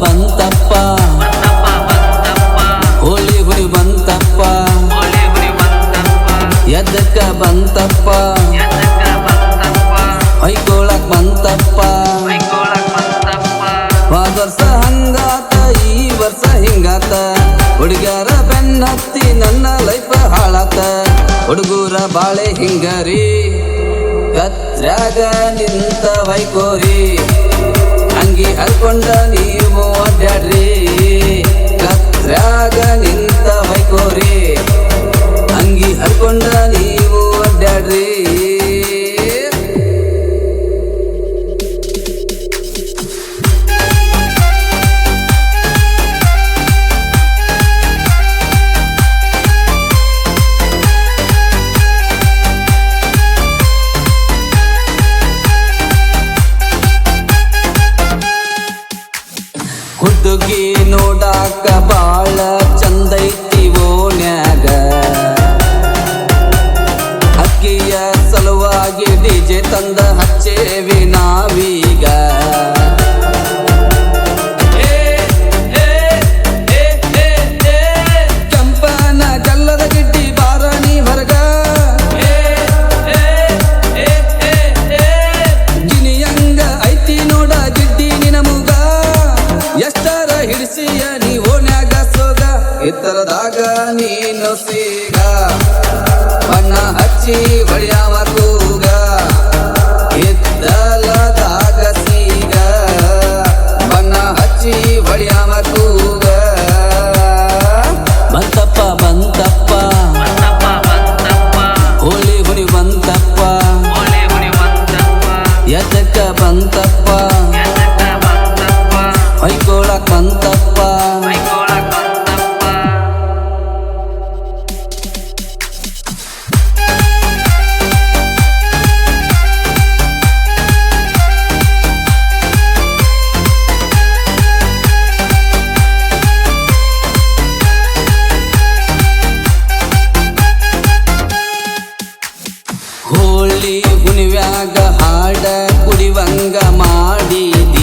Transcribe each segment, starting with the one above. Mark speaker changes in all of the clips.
Speaker 1: ಬಂತಪ್ಪ. ಹೋಳಿ ಗುರಿ ಬಂತಪ್ಪ. ಎದ್ದಕ್ಕ ಬಂತಪ್ಪ. ಹೊಯ್ಕೊಳಕ್ ಬಂತಪ್ಪ. ವಾದ ವರ್ಷ ಹಂಗಾತ, ಈ ವರ್ಷ ಹಿಂಗಾತ. ಹುಡುಗ್ಯಾರ ಬೆನ್ನತ್ತಿ, ನನ್ನ ಲೈಫ್ ಹಾಳಾತ. ಹುಡುಗೂರ ಬಾಳೆ ಹಿಂಗರಿ. ಕತ್ರಾಗ ನಿಂತ ವೈಕೋರಿ. ಅಂಗಿ ಹಲ್ಕೊಂಡ ನೀ ನೋಡಾಕ ಬಾಳ ಚಂದೈತಿ ಓನ್ಯಾಗ ಅಕ್ಕಿಯ ಸಲುವಾಗಿ ಡಿಜೆ ತಂದ ಹಚ್ಚೇವಿ ನಾವೀಗ. ನೀನು ಸೀಗ ಬಣ್ಣ ಹಚ್ಚಿ ಬಳಿಯಾವ ತೂಗ ಇದ್ದಲದಾಗ ಸೀಗ ಬಣ್ಣ ಹಚ್ಚಿ ಬಳಿಯಾವ ತೂಗ. ಬಂತಪ್ಪ ಬಂತಪ್ಪ ಹೋಳಿ ಹುಡಿ ಬಂತಪ್ಪ ಎದಕ್ಕ ಬಂತಪ್ಪ ಹೊಯ್ಕೊಳಕ್ ಬಂತಪ್ಪ ಹಾಡ ಕುಡಿವಂಗ ಮಾಡಿದಿ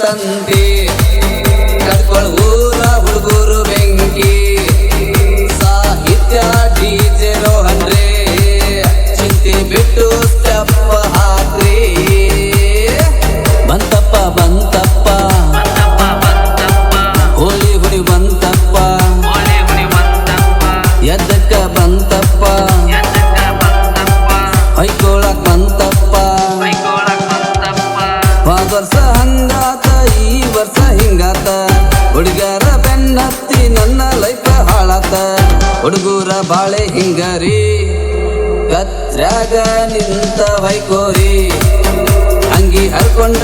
Speaker 1: ತಂತಿ ಕಟ್ಕೊಳ್ ಊರ ಹುಡುಗರು ಬೆಂಕಿ. ಸಾಹಿತ್ಯ ಡಿಜೆ ರೋಹನ್ರೇ ಚಿಂತೆ ಬಿಟ್ಟು ಸ್ಟೆಪ್ ಹಾಕ್ರಿ. ಬಂತಪ್ಪ ಬಂತಪ್ಪ. ಹೋಳಿ ಹುಡಿ ಬಂತಪ್ಪ. ಎದ್ದಕ್ಕ ಬಂತಪ್ಪ. ಹೊಯ್ಕೊಳಕ್ ಬಂತಪ್ಪ. ಹುಡುಗರ ನನ್ನ ಲೈಫ ಹಾಳಾತ. ಹುಡುಗೂರ ಬಾಳೆ ಹಿಂಗರಿ ಕತ್ರಾಗ ನಿಂತ ವೈಕೋರಿ. ಅಂಗಿ ಹರ್ಕೊಂಡ